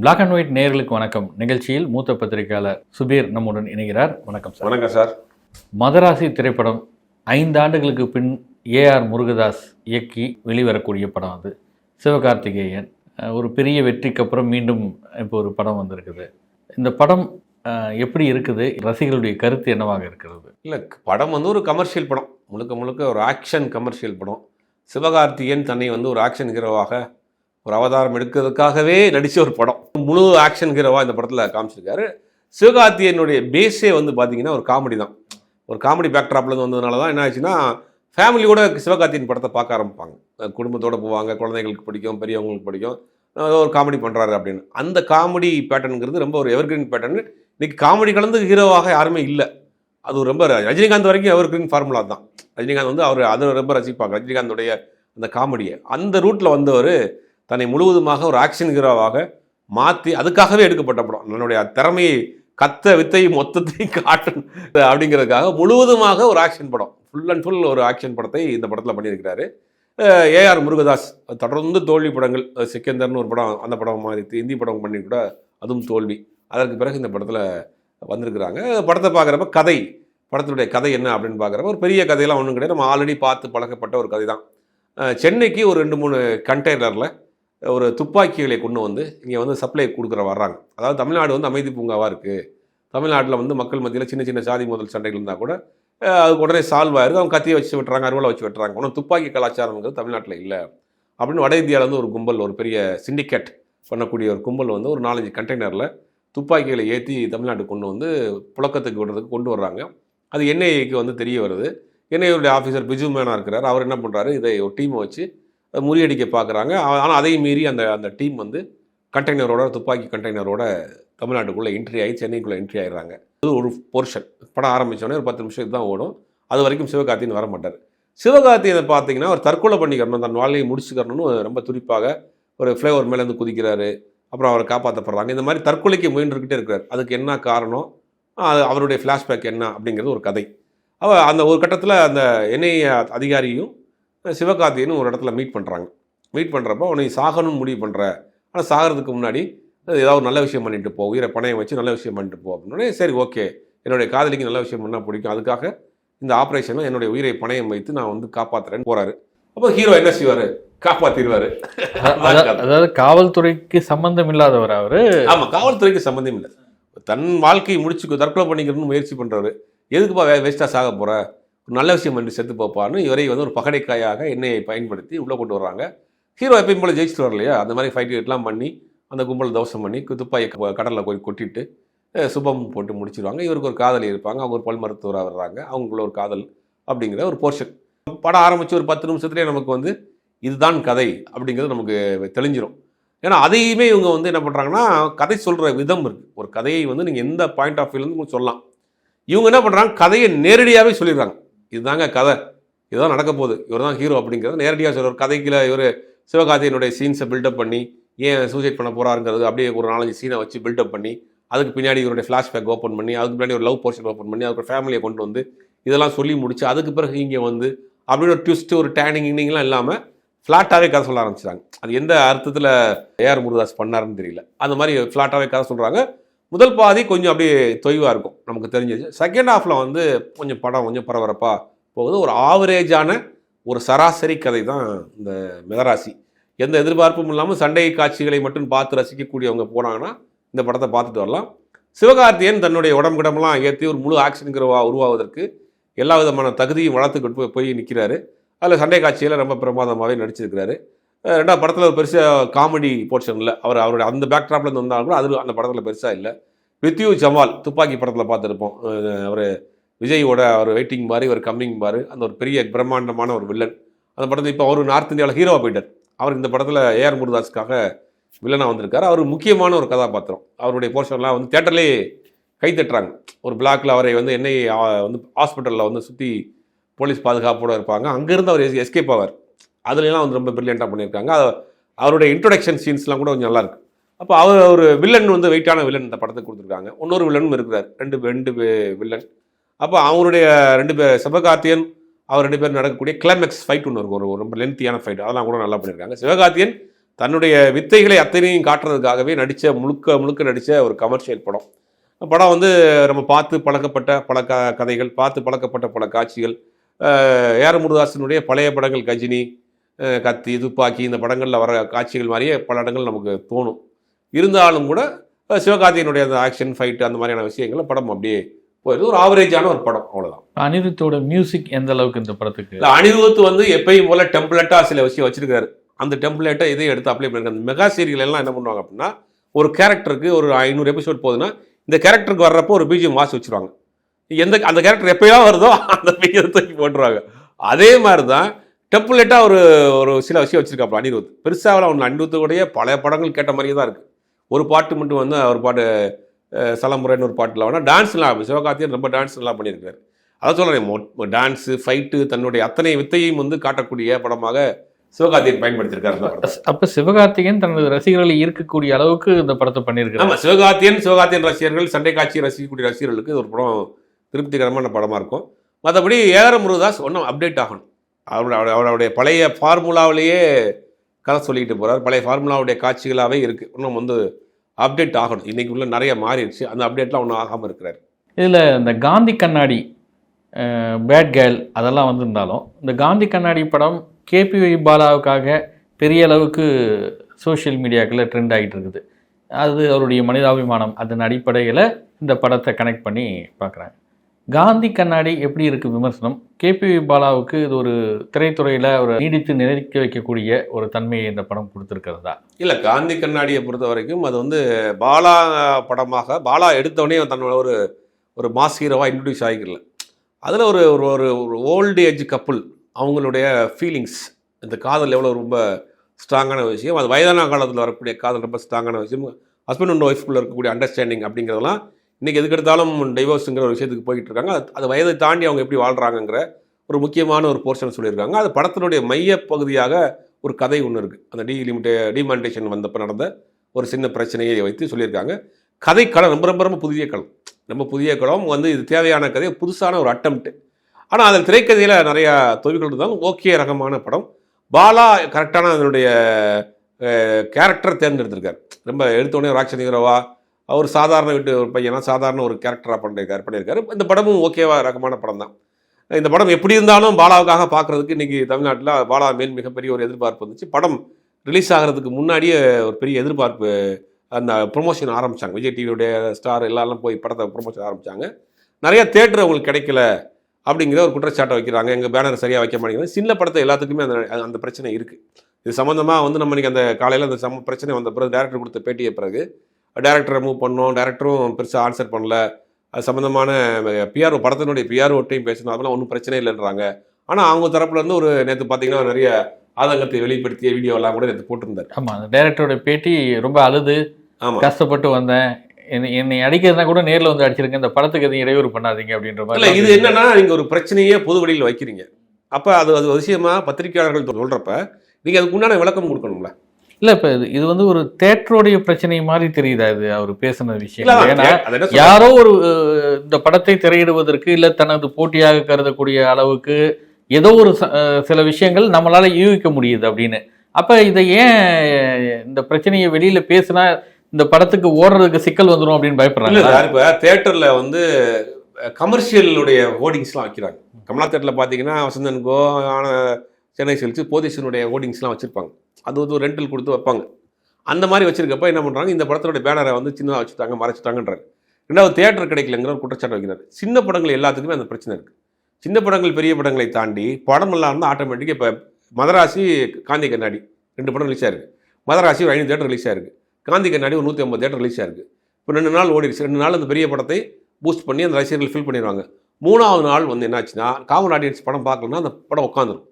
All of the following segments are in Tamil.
பிளாக் அண்ட் ஒயிட் நேயர்களுக்கு வணக்கம். நிகழ்ச்சியில் மூத்த பத்திரிகையாளர் சுபீர் நம்முடன் இணைகிறார். வணக்கம் சார். வணக்கம் சார். மதராசி திரைப்படம் ஐந்து ஆண்டுகளுக்கு பின் ஏஆர் முருகதாஸ் இயக்கி வெளிவரக்கூடிய படம் அது. சிவகார்த்திகேயன் ஒரு பெரிய வெற்றிக்கு அப்புறம் மீண்டும் இப்போ ஒரு படம் வந்திருக்குது. இந்த படம் எப்படி இருக்குது? ரசிகர்களுடைய கருத்து என்னவாக இருக்கிறது? இல்லை படம் வந்து ஒரு கமர்ஷியல் படம். முழுக்க முழுக்க ஒரு ஆக்ஷன் கமர்ஷியல் படம். சிவகார்த்திகேயன் தன்னை வந்து ஒரு ஆக்ஷன் ஹீரோவாக ஒரு அவதாரம் எடுக்கிறதுக்காகவே நடித்த ஒரு படம். முழு ஆக்ஷன் ஹீரோவாக இந்த படத்தில் காமிச்சிருக்காரு. சிவகார்த்தியனுடைய பேஸே வந்து பார்த்தீங்கன்னா ஒரு காமெடி தான். ஒரு காமெடி பேக்ட்ராப்லேருந்து வந்ததுனால தான் என்ன ஆச்சுன்னா ஃபேமிலியோட சிவகார்த்தியின் படத்தை பார்க்க ஆரம்பிப்பாங்க. குடும்பத்தோடு போவாங்க குழந்தைங்களுக்கு பிடிக்கும் பெரியவங்களுக்கு பிடிக்கும். ஒரு காமெடி பண்ணுறாரு அப்படின்னு. அந்த காமெடி பேட்டர்னுங்கிறது ரொம்ப ஒரு எவர்கிரீன் பேட்டர்னு இன்னைக்கு காமெடி கலந்து ஹீரோவாக யாருமே இல்லை. அது ஒரு ரொம்ப ரஜினிகாந்த் வரைக்கும் எவர்கிரீன் ஃபார்முலா தான். ரஜினிகாந்த் வந்து அவர் அதை ரொம்ப ரசிப்பாங்க. ரஜினிகாந்தோடைய அந்த காமெடியை அந்த ரூட்டில் வந்தவர் தன்னை முழுவதுமாக ஒரு ஆக்ஷன் ஹீரோவாக மாற்றி அதுக்காகவே எடுக்கப்பட்ட படம். தன்னுடைய திறமையை கத்த வித்தை மொத்தத்தையும் காட்டணும் அப்படிங்கிறதுக்காக முழுவதுமாக ஒரு ஆக்ஷன் படம். ஃபுல் அண்ட் ஃபுல் ஒரு ஆக்ஷன் படத்தை இந்த படத்தில் பண்ணியிருக்கிறாரு. ஏஆர் முருகதாஸ் தொடர்ந்து தோல்வி படங்கள் சிக்கந்தர்னு ஒரு படம் அந்த படம் மாதிரி இந்தி படம் பண்ணி கூட அதுவும் தோல்வி. அதற்கு பிறகு இந்த படத்தில் வந்திருக்கிறாங்க. படத்தை பார்க்குறப்ப கதை படத்தினுடைய கதை என்ன அப்படின்னு பார்க்குறப்ப ஒரு பெரிய கதையெல்லாம் ஒன்றும் கிடையாது. நம்ம ஆல்ரெடி பார்த்து பழக்கப்பட்ட ஒரு கதை தான் சென்னைக்கு ஒரு ரெண்டு மூணு கண்டெய்னரில் ஒரு துப்பாக்கிகளை கொண்டு வந்து இங்கே வந்து சப்ளை கொடுக்குற வர்றாங்க. அதாவது தமிழ்நாடு வந்து அமைதி பூங்காவாக இருக்குது தமிழ்நாட்டில் வந்து மக்கள் மத்தியில் சின்ன சின்ன சாதி முதல் சண்டைகள் இருந்தால் கூட அது உடனே சால்வ் ஆயிருக்கு அவங்க கத்தியை வச்சு வெட்டுறாங்க அறுவலை வச்சு வெட்டுறாங்க. ஒன்றும் துப்பாக்கி கலாச்சாரம்ங்கிறது தமிழ்நாட்டில் இல்லை. அப்படின்னு வட இந்தியாவில் வந்து ஒரு கும்பல் ஒரு பெரிய சிண்டிகேட் பண்ணக்கூடிய ஒரு கும்பல் வந்து ஒரு நாலஞ்சு கண்டெய்னரில் துப்பாக்கிகளை ஏற்றி தமிழ்நாட்டுக்கு கொண்டு வந்து புழக்கத்துக்கு விடுறதுக்கு கொண்டு வர்றாங்க. அது என்ஐஏக்கு வந்து தெரிய வருது. என்ஐஏடைய ஆஃபீஸர் பிஜு மேனா இருக்கிறார். அவர் என்ன பண்ணுறாரு இதை ஒரு டீமை வச்சு முறியடிக்க பார்க்குறாங்க. ஆனால் அதையும் மீறி அந்த அந்த டீம் வந்து கண்டெய்னரோட துப்பாக்கி கண்டெய்னரோட தமிழ்நாட்டுக்குள்ளே என்ட்ரி ஆகி சென்னைக்குள்ளே என்ட்ரி ஆகிடுறாங்க இது ஒரு போர்ஷன் படம் ஆரம்பித்தோடனே ஒரு பத்து நிமிஷம் தான் ஓடும். அது வரைக்கும் சிவகார்த்தின்னு வர மாட்டார். சிவகார்த்தியை பார்த்தீங்கன்னா ஒரு தற்கொலை பண்ணிக்கிறணும் தன் வாழ்க்கையை முடிச்சுக்கிறணும்னு ரொம்ப துடிப்பாக ஒரு ஃப்ளேவர் மேலேருந்து குதிக்கிறாரு. அப்புறம் அவரை காப்பாற்றப்படுறாங்க இந்த மாதிரி தற்கொலைக்கு முயன்றுக்கிட்டே இருக்கிறார். அதுக்கு என்ன காரணம்? அது அவருடைய ஃப்ளாஷ்பேக் என்ன அப்படிங்கிறது ஒரு கதை. அவ அந்த ஒரு கட்டத்தில் அந்த என்ஐஏ அதிகாரியும் சிவகார்த்தியனும் ஒரு இடத்துல மீட் பண்ணுறாங்க மீட் பண்ணுறப்போ உன்னை சாகணும்னு முடிவு பண்ணுற ஆனால் சாகிறதுக்கு முன்னாடி ஏதாவது ஒரு நல்ல விஷயம் பண்ணிட்டு போ. உயிரை பணையம் வச்சு நல்ல விஷயம் பண்ணிட்டு போ. அப்படின்னே சரி ஓகே. என்னுடைய காதலிக்கு நல்ல விஷயம் பண்ணால் பிடிக்கும். அதுக்காக இந்த ஆப்ரேஷனில் என்னுடைய உயிரை பணையம் வைத்து நான் வந்து காப்பாற்றுறேன்னு போகிறாரு அப்போ ஹீரோ என்ன செய்வார்? காப்பாற்றிடுவார் அதாவது- காவல்துறைக்கு சம்பந்தம் இல்லாதவர் அவரு. ஆமாம் காவல்துறைக்கு சம்மந்தம் இல்லை. தன் வாழ்க்கையை முடிச்சு தற்கொலை பண்ணிக்கணும்னு முயற்சி பண்ணுறாரு எதுக்குப்பா வே வேஸ்ட்டாக சாக ஒரு நல்ல விஷயம் பண்ணி செத்து போப்பான்னு இவரை வந்து ஒரு பகடைக்காயாக எண்ணெயை பயன்படுத்தி உள்ளே கொண்டு வர்றாங்க. ஹீரோ எப்பயும் போல ஜெயிச்சுட்டு வரலையா அந்த மாதிரி ஃபைட் எல்லாம் பண்ணி அந்த கும்பல் தவசம் பண்ணி துப்பாயை கடலில் போய் கொட்டிட்டு சுபம் போட்டு முடிச்சிருவாங்க. இவருக்கு ஒரு காதலி இருப்பாங்க. அவங்க ஒரு பல் மருத்துவராக வர்றாங்க. அவங்களுக்குள்ள ஒரு காதல் அப்படிங்கிற ஒரு போர்ஷன் படம் ஆரம்பித்து ஒரு பத்து நிமிஷத்துலேயே நமக்கு வந்து இதுதான் கதை அப்படிங்கிறது நமக்கு தெளிஞ்சிடும் ஏன்னா அதையுமே இவங்க வந்து என்ன பண்ணுறாங்கன்னா கதை சொல்கிற விதம் இருக்குது ஒரு கதையை வந்து நீங்கள் எந்த பாயிண்ட் ஆஃப் வியூலேருந்து சொல்லலாம். இவங்க என்ன பண்ணுறாங்க கதையை நேரடியாகவே சொல்லிடுறாங்க. இதுதாங்க கதை. இதுதான் நடக்க போகுது. இவர் தான் ஹீரோ அப்படிங்கிறத நேரடியாக சொல்லுவார் ஒரு கதைக்குள்ள இவர் சிவகார்த்திகனுடைய சீன்ஸை பில்டப் பண்ணி ஏன் சூசைட் பண்ண போகிறாருங்கிறது அப்படியே ஒரு நாலஞ்சு சீனை வச்சு பில்டப் பண்ணி அதுக்கு பின்னாடி இவருடைய ஃப்ளாஷ்பேக் ஓப்பன் பண்ணி அதுக்கு பின்னாடி ஒரு லவ் போர்ஷன் ஓப்பன் பண்ணி அதுக்கு ஃபேமிலியை கொண்டு வந்து இதெல்லாம் சொல்லி முடிச்சு அதுக்கு பிறகு இங்கே வந்து அப்படின்னு ஒரு ட்விஸ்ட்டு ஒரு டேனிங் இன்னிங்லாம் இல்லாமல் ஃப்ளாட்டாகவே கதை சொல்ல ஆரம்பிச்சிட்டாங்க. அது எந்த அர்த்தத்தில் ஏஆர் முருதாஸ் பண்ணாருன்னு தெரியல. அந்த மாதிரி ஃப்ளாட்டாகவே கதை சொல்கிறாங்க முதல் பாதி கொஞ்சம் அப்படியே தொய்வாக இருக்கும் நமக்கு தெரிஞ்சது செகண்ட் ஹாஃபில் வந்து கொஞ்சம் படம் கொஞ்சம் பரபரப்பாக போகுது. ஒரு ஆவரேஜான ஒரு சராசரி கதை தான் இந்த மிதராசி. எந்த எதிர்பார்ப்பும் இல்லாமல் சண்டை காட்சிகளை மட்டும் பார்த்து ரசிக்கக்கூடியவங்க போனாங்கன்னா இந்த படத்தை பார்த்துட்டு வரலாம். சிவகார்த்தியன் தன்னுடைய உடம்புடமெல்லாம் ஏற்றி ஒரு முழு ஆக்ஷன் ஆக்ஷனுங்கிறவா உருவாவதற்கு எல்லா விதமான தகுதியும் வளர்த்துக்கிட்டு போய் போய் நிற்கிறாரு அதில் சண்டை காட்சியில் ரொம்ப பிரமாதமாகவே நடிச்சிருக்கிறாரு. ரெண்டாவது படத்தில் ஒரு பெருசாக காமெடி போர்ஷன் இல்லை அவர் அவருடைய அந்த பேக்ட்ராப்லேருந்து வந்தாலும் கூட அது அந்த படத்தில் பெருசாக இல்லை. வித்யூ ஜமால் துப்பாக்கி படத்தில் பார்த்துருப்போம். அவர் விஜயோட அவர் வெயிட்டிங் மாதிரி ஒரு கம்மிங் மாதிரி அந்த ஒரு பெரிய பிரம்மாண்டமான ஒரு வில்லன் அந்த படத்தில் இப்போ அவர் நார்த் இந்தியாவில் ஹீரோவாக போயிட்டார். அவர் இந்த படத்தில் ஏஆர் முருதாஸ்க்காக வில்லனாக வந்திருக்காரு. அவர் முக்கியமான ஒரு கதாபாத்திரம். அவருடைய போர்ஷன்லாம் வந்து தேட்டர்லேயே கை தட்டுறாங்க. ஒரு பிளாக்ல அவரை வந்து என்னை வந்து ஹாஸ்பிட்டலில் வந்து சுற்றி போலீஸ் பாதுகாப்போடு இருப்பாங்க. அங்கேருந்து அவர் எஸ்கேப் ஆவார். அதுலலாம் வந்து ரொம்ப பிரில்லியண்ட்டாக பண்ணியிருக்காங்க. அவருடைய இன்ட்ரொடக்ஷன் சீன்ஸ்லாம் கூட கொஞ்சம் நல்லாயிருக்கு அப்போ அவர் ஒரு வில்லன் வந்து வெயிட்டான வில்லன் இந்த படத்துக்கு கொடுத்துருக்காங்க. இன்னொரு வில்லனும் இருக்கிறார். ரெண்டு ரெண்டு வில்லன் அப்போ அவருடைய ரெண்டு பேர் சிவகார்த்தியன் அவர் ரெண்டு பேரும் நடக்கக்கூடிய கிளைமேக்ஸ் ஃபைட் ஒன்று இருக்கும். ஒரு ஒரு ரொம்ப லென்த்தியான ஃபைட் அதெல்லாம் கூட நல்லா பண்ணியிருக்காங்க சிவகார்த்தியன் தன்னுடைய வித்தைகளை அத்தனையும் காட்டுறதுக்காகவே நடித்த முழுக்க முழுக்க நடித்த ஒரு கமர்ஷியல் படம். படம் வந்து நம்ம பார்த்து பழக்கப்பட்ட பல க கதைகள் பார்த்து பழக்கப்பட்ட பல காட்சிகள். அஹ் ஏஆர் முருதாசனுடைய பழைய படங்கள் கஜினி கத்தி துப்பாக்கி இந்த படங்களில் வர காட்சிகள் மாதிரியே பல இடங்கள் நமக்கு தோணும். இருந்தாலும் கூட அஹ் சிவகார்த்திகேயனுடைய அந்த ஆக்ஷன் ஃபைட் அந்த மாதிரியான விஷயங்கள் படம் அப்படியே போயிடுது ஒரு ஆவரேஜான ஒரு படம் அவ்வளோதான் அனிருத்தோட மியூசிக் எந்த அளவுக்கு இந்த படத்துக்கு? இல்லை அனிருத் வந்து எப்பயும் போல டெம்ப்ளேட்டாக சில விஷயம் வச்சிருக்காரு. அந்த டெம்ப்ளேட்டை இதையும் எடுத்து அப்ளை பண்ணிருக்காங்க அந்த மெகா சீரியல் எல்லாம் என்ன பண்ணுவாங்க அப்படின்னா ஒரு கேரக்டருக்கு ஒரு ஐநூறு எபிசோட் போகுதுன்னா இந்த கேரக்டருக்கு வர்றப்போ ஒரு பிஜிஎம் வாசி வச்சிருவாங்க. எந்த அந்த கேரக்டர் எப்பயோ வருதோ அந்த பிஜிஎம் தூக்கி போட்டுருவாங்க. அதே மாதிரி தான் டெம்ப்ளேட்டாக ஒரு ஒரு சில விஷயம் வச்சிருக்காப்புல அனிருத். பெருசாக ஒன்று அனிருத்துடைய பல படங்கள் கேட்ட மாதிரியே தான் இருக்குது ஒரு பாட்டு மட்டும் வந்து ஒரு பாட்டு அஹ், சலமுறைன்னு ஒரு பாட்டில் வேணால் டான்ஸ்லாம் சிவகார்த்தியன் ரொம்ப டான்ஸ் நல்லா பண்ணியிருக்காரு. அதான் சொல்கிறேன் டான்ஸு ஃபைட்டு தன்னுடைய அத்தனை வித்தையும் வந்து காட்டக்கூடிய படமாக சிவகார்த்தியன் பயன்படுத்தியிருக்காரு அப்ப சிவகார்த்திகேயன் தனது ரசிகர்களை ஈர்க்கக்கூடிய அளவுக்கு இந்த படத்தை பண்ணியிருக்காரு ஆமாம் சிவகார்த்தியன் சிவகார்த்தியன் ரசிகர்கள் சண்டை காட்சி ரசிக்கக்கூடிய ரசிகர்களுக்கு ஒரு படம் திருப்திகரமான படமாக இருக்கும். மற்றபடி ஏஆர் முருகதாஸ் ஒன்றும் அப்டேட் ஆகணும். அவருடைய- அவருடைய பழைய ஃபார்முலாவிலேயே கதை சொல்லிக்கிட்டு போகிறார் பழைய ஃபார்முலாவுடைய காட்சிகளாகவே இருக்குது இன்னும் வந்து அப்டேட் ஆகணும். இன்றைக்கி உள்ள நிறைய மாறிடுச்சு. அந்த அப்டேட்லாம் ஒன்றும் ஆகாமல் இருக்கிறார். இதில் இந்த காந்தி கண்ணாடி பேட் கேர்ள் அதெல்லாம் வந்திருந்தாலும் இந்த காந்தி கண்ணாடி படம் கேபி பாலாவுக்காக பெரிய அளவுக்கு சோஷியல் மீடியாக்களில் ட்ரெண்ட் ஆகிட்டு இருக்குது. அது அவருடைய மனிதாபிமானம் அதன் அடிப்படையில் இந்த படத்தை கனெக்ட் பண்ணி பார்க்குறாங்க. காந்தி கண்ணாடி எப்படி இருக்குது விமர்சனம்? கேபி பாலாவுக்கு இது ஒரு திரைத்துறையில் ஒரு நீடித்து நிலைக்க வைக்கக்கூடிய ஒரு தன்மையை இந்த படம் கொடுத்துருக்கிறதா? இல்லை காந்தி கண்ணாடியை பொறுத்த வரைக்கும் அது வந்து பாலா படமாக பாலா எடுத்தவொடனே தன்னோட ஒரு ஒரு மாஸ் ஹீரோவாக இன்ட்ரடியூஸ் ஆகிக்கல. அதில் ஒரு ஒரு ஒரு ஒரு ஓல்டு ஏஜ் கப்புள் அவங்களுடைய ஃபீலிங்ஸ் இந்த காதல் எவ்வளோ ரொம்ப ஸ்ட்ராங்கான விஷயம் அது வயதான காலத்தில் வரக்கூடிய காதல் ரொம்ப ஸ்ட்ராங்கான விஷயம் ஹஸ்பண்ட் அண்ட் ஒய்ஃப்குள்ளே இருக்கக்கூடிய அண்டர்ஸ்டாண்டிங் அப்படிங்கிறதெல்லாம் இன்றைக்கி எதுக்கு எடுத்தாலும் டைவோர்ஸுங்கிற ஒரு விஷயத்துக்கு போயிட்டு இருக்காங்க அது அது வயதை தாண்டி அவங்க எப்படி வாழ்கிறாங்கங்கிற ஒரு முக்கியமான ஒரு போர்ஷன் சொல்லியிருக்காங்க. அது படத்தினுடைய மைய பகுதியாக ஒரு கதை ஒன்று இருக்குது அந்த டி லிமிட்டே டிமாண்டேஷன் வந்தப்போ நடந்த ஒரு சின்ன பிரச்சனையை வைத்து சொல்லியிருக்காங்க. கதை களம் ரொம்ப ரொம்ப ரொம்ப புதிய களம். ரொம்ப புதிய களம். வந்து இது தேவையான கதை புதுசான ஒரு அட்டம்ட்டு ஆனால் அதில் திரைக்கதையில் நிறையா தொழில்கள் இருந்தாலும் ஓகே ரகமான படம். பாலா கரெக்டான அதனுடைய கேரக்டர் தேர்ந்தெடுத்திருக்கார். ரொம்ப எடுத்தோடனே ஒரு ஹீரோவா அவர் சாதாரண வீட்டு ஒரு பையனா சாதாரண ஒரு கேரக்டராக பண்ணியிருக்காரு பண்ணியிருக்காரு இந்த படமும் ஓகேவா ரகமான படம் தான். இந்த படம் எப்படி இருந்தாலும் பாலாவுக்காக பார்க்குறதுக்கு இன்றைக்கி தமிழ்நாட்டில் பாலா மேல் மிகப்பெரிய ஒரு எதிர்பார்ப்பு வந்துச்சு. படம் ரிலீஸ் ஆகிறதுக்கு முன்னாடியே ஒரு பெரிய எதிர்பார்ப்பு அந்த ப்ரொமோஷன் ஆரம்பித்தாங்க விஜய் டிவியுடைய ஸ்டார் எல்லாரும் போய் படத்தை ப்ரொமோஷன் ஆரம்பித்தாங்க நிறையா தேட்டர் அவங்களுக்கு கிடைக்கல அப்படிங்கிற ஒரு குற்றச்சாட்டை வைக்கிறாங்க. எங்கள் பேனர் சரியாக வைக்க மாட்டேங்குது. சின்ன படத்தை எல்லாத்துக்குமே அந்த அந்த பிரச்சனை இருக்குது இது சம்மந்தமாக வந்து நம்ம இன்றைக்கி அந்த காலையில் அந்த சம பிரச்சனை வந்த பிறகு டேரக்டர் கொடுத்த பேட்டிய பிறகு டேரக்டரை மூவ் பண்ணோம். டேரக்டரும் பெருசாக ஆன்சர் பண்ணல. அது சம்மந்தமான பிஆர்ஓ படத்தினுடைய பிஆர்ஓட்டையும் பேசணும் அதெல்லாம் ஒன்றும் பிரச்சனை இல்லைன்றாங்க. ஆனால் அவங்க தரப்புல இருந்து ஒரு நேற்று பார்த்தீங்கன்னா நிறைய ஆதங்கத்தை வெளிப்படுத்திய வீடியோ எல்லாம் கூட நேற்று போட்டிருந்தார். ஆமாம் அந்த டைரக்டரோட பேட்டி ரொம்ப அழுது. ஆமாம் கஷ்டப்பட்டு வந்தேன். என்னை அடிக்கிறதுனா கூட நேரில் வந்து அடிச்சிருங்க. இந்த படத்துக்கு எதுவும் இடையூறு பண்ணாதீங்க அப்படின்ற இல்ல மாதிரி இது என்னன்னா நீங்க ஒரு பிரச்சனையே பொது வழியில் வைக்கிறீங்க. அப்ப அது அது விஷயமா பத்திரிகையாளர்கள் சொல்றப்ப நீங்க அதுக்கு உண்டான விளக்கம் கொடுக்கணும்ல. இல்ல இப்ப இது இது வந்து ஒரு தேட்டருடைய பிரச்சனை மாதிரி தெரியுதா இது? அவர் பேசின விஷயம். ஏன்னா? யாரோ ஒரு இந்த படத்தை திரையிடுவதற்கு இல்ல தனது போட்டியாக கருதக்கூடிய அளவுக்கு ஏதோ ஒரு சில விஷயங்கள் நம்மளால யூகிக்க முடியுது அப்படின்னு. அப்ப இதை ஏன் இந்த பிரச்சனையை வெளியில பேசினா இந்த படத்துக்கு ஓடுறதுக்கு சிக்கல் வந்துரும் அப்படின்னு பயப்படுறாங்க? இப்ப தேட்டர்ல வந்து கமர்ஷியலுடைய ஹோர்டிங்ஸ்லாம் வைக்கிறாங்க. கமலா தேட்டர்ல பாத்தீங்கன்னா வசந்தன் கோ ஆன சென்னை சில்க்ஸ் போதீசனுடைய ஹோர்டிங்ஸ்லாம் வச்சிருப்பாங்க. அது வந்து ஒரு ரெண்டல் கொடுத்து வைப்பாங்க. அந்த மாதிரி வச்சிருக்கப்ப என்ன பண்ணுறாங்க இந்த படத்தோட பேனரை வந்து சின்னதாக வச்சுட்டாங்க மறைச்சிட்டாங்கன்றாரு. ரெண்டாவது தேட்டர் கிடைக்கலங்கிற ஒரு குற்றச்சாட்டு வைக்கிறார். சின்ன படங்கள் எல்லாத்துக்குமே அந்த பிரச்சனை இருக்குது சின்ன படங்கள் பெரிய படங்களை தாண்டி படம் நல்லா இருந்தால் ஆட்டோமேட்டிக்காக இப்போ மதராசி காந்தி கண்ணாடி ரெண்டு படம் ரிலீஸ் ஆயிருக்கு. மதராசி ஒரு ஐநூறு தேட்டர் ரிலீஸ் ஆயிருக்கு. காந்தி கண்ணாடி ஒரு நூற்றி ஐம்பது தேட்டர் ரிலீஸ் ஆயிருக்கு. இப்போ ரெண்டு நாள் ஓடிடுச்சு. ரெண்டு நாள் அந்த பெரிய படத்தை பூஸ்ட் பண்ணி அந்த ரசிகர்கள் ஃபில் பண்ணிடுவாங்க. மூணாவது நாள் வந்து என்னாச்சுன்னா காமன் ஆடியன்ஸ் படம் பார்க்கலன்னா அந்த படம் உட்காந்துரும்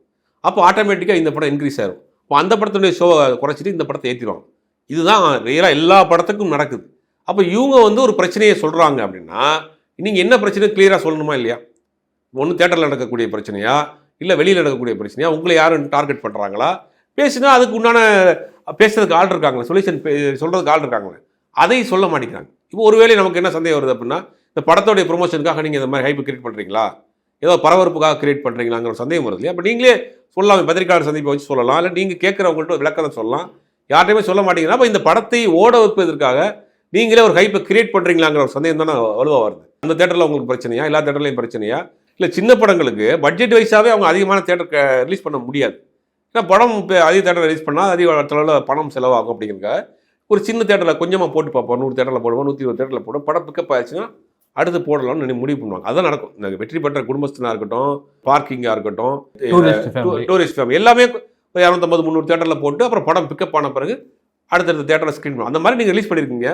அப்போ ஆட்டோமேட்டிக்காக இந்த படம் இன்க்ரீஸ் ஆயிரும். இப்போ அந்த படத்துடைய ஷோ குறைச்சிட்டு இந்த படத்தை ஏற்றிடுவாங்க இதுதான் ரியலாக எல்லா படத்துக்கும் நடக்குது. அப்போ இவங்க வந்து ஒரு பிரச்சனையை சொல்கிறாங்க அப்படின்னா நீங்கள் என்ன பிரச்சனை கிளியராக சொல்லணுமா இல்லையா? ஒன்று தேட்டரில் நடக்கக்கூடிய பிரச்சனையா? இல்லை வெளியில் நடக்கக்கூடிய பிரச்சனையா? உங்களை யாரும் டார்கெட் பண்ணுறாங்களா பேசினா அதுக்கு உண்டான பேசுறதுக்கு ஆள் இருக்காங்களே சொல்யூஷன் சொல்கிறதுக்கு ஆள் இருக்காங்களே அதை சொல்ல மாட்டேங்கிறாங்க. இப்போ ஒருவேளை நமக்கு என்ன சந்தேகம் வருது அப்படின்னா இந்த படத்தோடைய ப்ரொமோஷனுக்காக நீங்கள் இந்த மாதிரி ஹைப் கிரியேட் பண்ணுறீங்களா ஏதோ பரபரப்புக்காக கிரியேட் பண்ணுறீங்களாங்கிற ஒரு சந்தேகம் வருது இல்லையா? அப்போ நீங்களே சொல்லலாம் பத்திரிகையாளர் சந்திப்பை வச்சு சொல்லலாம். இல்லை நீங்கள் கேட்குறவங்கள்ட்ட விளக்கத்தை சொல்லலாம். யார்ட்டையுமே சொல்ல மாட்டீங்கன்னா அப்போ இந்த படத்தை ஓட வைப்பதற்காக நீங்களே ஒரு ஹைப்பை கிரியேட் பண்ணுறீங்களாங்கிற ஒரு சந்தேகம் தானே வலுவாக வருது. அந்த தேட்டரில் உங்களுக்கு பிரச்சனையா? எல்லா தேட்டர்லையும் பிரச்சனையா? இல்லை சின்ன படங்களுக்கு பட்ஜெட் வைஸாகவே அவங்க அதிகமான தேட்டருக்கு ரிலீஸ் பண்ண முடியாது. ஏன்னா படம் இப்போ அதிக தேட்டர் ரிலீஸ் பண்ணால் அதிக அளவில் பணம் செலவாகும் அப்படிங்கிறதுக்காக ஒரு சின்ன தேட்டரில் கொஞ்சமாக போட்டு பார்ப்போம். நூறு தேட்டரில் போடுவோம் நூற்றி இருபது தேட்டரில் போடுவோம். படம் பிக்கப் ஆயிடுச்சுன்னா அடுத்து போடலாம்னு முடிவு பண்ணுவாங்க. அதான் நடக்கும். இந்த வெற்றி பெற்ற குடும்பஸ்தனாக இருக்கட்டும் பார்க்கிங்காக இருக்கட்டும் டூரிஸ்ட் ஃபேமிலி எல்லாமே ஒரு இரநூத்தம்பது முந்நூறு தேட்டரில் போட்டு அப்புறம் படம் பிக்கப் ஆன பிறகு அடுத்தடுத்த தேட்டரில் ஸ்க்ரீன் பண்ணுவோம் அந்த மாதிரி நீங்கள் ரிலீஸ் பண்ணியிருக்கீங்க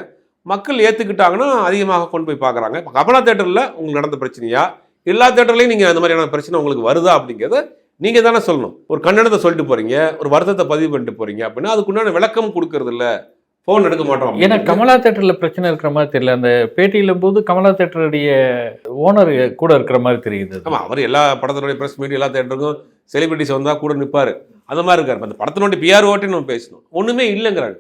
மக்கள் ஏற்றுக்கிட்டாங்கன்னா அதிகமாக கொண்டு போய் பார்க்குறாங்க. இப்போ கமலா தேட்டரில் உங்களுக்கு நடந்த பிரச்சனையா? எல்லா தேட்டர்லையும் நீங்கள் அந்த மாதிரியான பிரச்சனை உங்களுக்கு வருதா அப்படிங்கிறத நீங்கள் தானே சொல்லணும். ஒரு கண்டனத்தை சொல்லிட்டு போகிறீங்க ஒரு வருத்தத்தை பதிவு பண்ணிட்டு போகிறீங்க அப்படின்னா அதுக்குண்டான விளக்கம் கொடுக்கறது இல்ல ஃபோன் எடுக்க மாட்டோம். ஏன்னா கமலா தேட்டரில் பிரச்சனை இருக்கிற மாதிரி தெரியல. அந்த பேட்டியில போது கமலா தேட்டருடைய ஓனர் கூட இருக்கிற மாதிரி தெரியுது. ஆமாம் அவர் எல்லா படத்தினுடைய ப்ரெஸ் மீட் எல்லா தேட்டருக்கும் செலிபிரிட்டிஸ் வந்தால் கூட நிற்பார் அந்த மாதிரி இருக்கார். அந்த படத்தினுடைய பிஆர் ஓட்டின்னு நம்ம பேசணும். ஒன்றுமே இல்லைங்கிறாங்க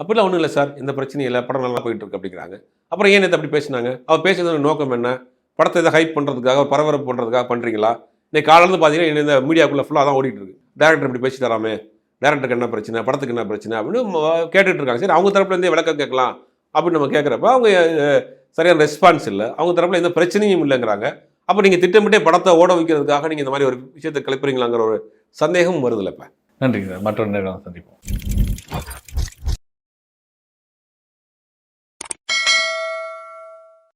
அப்படிலாம் ஒன்றும் இல்லை சார். இந்த பிரச்சனையும் இல்லை படம் நல்லா போயிட்டு இருக்கு அப்படிங்கிறாங்க. அப்புறம் ஏன் நேத்து அப்படி பேசினாங்க? அவர் பேசுறதுக்கு நோக்கம் என்ன? படத்தை இதை ஹைப் பண்ணுறதுக்காக பரபரப்பு பண்ணுறதுக்காக பண்ணுறீங்களா இன்னைக்கு காலையில பார்த்தீங்கன்னா இந்த மீடியாக்குள்ளே ஃபுல்லாக தான் ஓடிட்டு இருக்கு. டேரக்டர் இப்படி பேசி தராமே. டேரக்டருக்கு என்ன பிரச்சனை படத்துக்கு என்ன பிரச்சனை அப்படின்னு ம- கேட்டுட்டு இருக்காங்க. சரி அவங்க தரப்புலேருந்தே விளக்கம் கேட்கலாம் அப்படின்னு நம்ம கேட்குறப்ப அவங்க சரியான ரெஸ்பான்ஸ் இல்லை. அவங்க தரப்பில் எந்த பிரச்சனையும் இல்லைங்கிறாங்க. அப்போ நீங்கள் திட்டமிட்டே படத்தை ஓட வைக்கிறதுக்காக நீங்கள் இந்த மாதிரி ஒரு விஷயத்தை கிளப்புறீங்களாங்கிற ஒரு சந்தேகம் வருதுல்ல இப்போ. நன்றி சார். மற்றொரு நேரம் சந்திப்போம்.